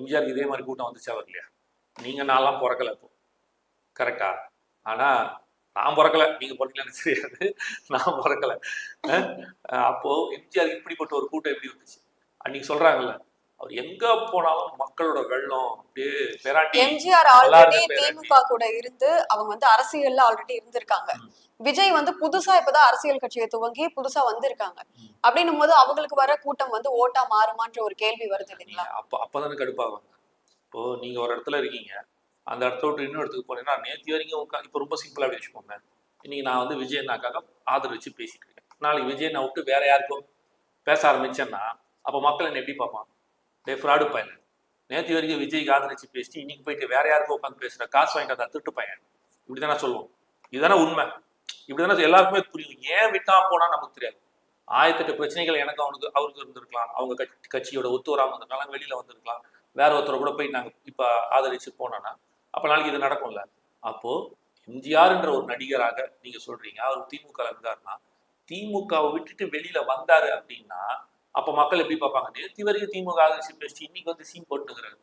எம்ஜிஆருக்கு இதே மாதிரி கூட்டம் வந்துச்சு அவர் இல்லையா நீங்கள் நான்லாம் பிறக்கல இப்போ கரெக்டா ஆனால் நான் பிறக்கல. நீங்கள் பிறக்கலன்னு தெரியாது. நான் பிறக்கல. அப்போது எம்ஜிஆர் இப்படிப்பட்ட ஒரு கூட்டம் எப்படி வந்துச்சு அன்னைக்கு சொல்கிறாங்கல்ல அவர் எங்க போனாலும் மக்களோட வெள்ளம் அப்படியே பெராட்டி எம்ஜிஆர் ஆல்ரெடி திமுக கூட இருந்து அவங்க வந்து அரசியல்ல ஆல்ரெடி இருந்திருக்காங்க. விஜய் வந்து புதுசா இப்பதான் அரசியல் கட்சியை துவங்கி புதுசா வந்திருக்காங்க. அப்படின்னும் போது அவங்களுக்கு வர கூட்டம் வந்து ஓட்டா மாறுமான்ற ஒரு கேள்வி வருது இல்லைங்களா? அப்ப அப்பதானே கடுப்பாவாங்க இப்போ நீங்க ஒரு இடத்துல இருக்கீங்க. அந்த இடத்த விட்டு இன்னொரு இடத்துக்கு போனீங்கன்னா நேற்று வரைக்கும் உட்கா இப்போ ரொம்ப சிம்பிளா வச்சுக்கோங்க இன்னைக்கு நான் வந்து விஜயண்ணாக்காக ஆதரவு பேசிட்டு இருக்கேன். நாளைக்கு விஜயண்ணா விட்டு வேற யாருக்கும் பேச ஆரம்பிச்சேன்னா அப்போ மக்கள் என்ன எப்படி பார்ப்பான் டே ஃப்ராடு பையன் நேற்று வரைக்கும் விஜய்க்கு ஆதரிச்சு பேசிட்டு இன்னைக்கு போயிட்டு வேற யாருக்கும் உட்காந்து பேசுற காசு வாங்கிட்டு வந்தா திருட்டு பையன். இப்படிதானே சொல்லுவோம். இதுதானே உண்மை. இப்படிதானே எல்லாருக்குமே புரியும். ஏன் விட்டா போனா நமக்கு தெரியாது. ஆயிரத்தெட்டு பிரச்சனைகள் எனக்கு அவனுக்கு அவருக்கு இருந்திருக்கலாம். அவங்க கட்சி கட்சியோட ஒத்து வராமல் இருந்திருக்கலாம் வெளியில வந்திருக்கலாம். வேற ஒருத்தரை கூட போய் நாங்கள் இப்போ ஆதரிச்சு போனோன்னா அப்போ நாளைக்கு இது நடக்கும்ல. அப்போ எம்ஜிஆர்ன்ற ஒரு நடிகராக நீங்க சொல்றீங்க அவர் திமுக இருந்தாருன்னா திமுகவை விட்டுட்டு வெளியில வந்தாரு அப்படின்னா அப்ப மக்கள் எப்படி பார்ப்பாங்க? நேற்று வரைக்கும் திமுக ஆதரிச்சு பேசி இன்னைக்கு வந்து சீன் போட்டுக்கிறாங்க.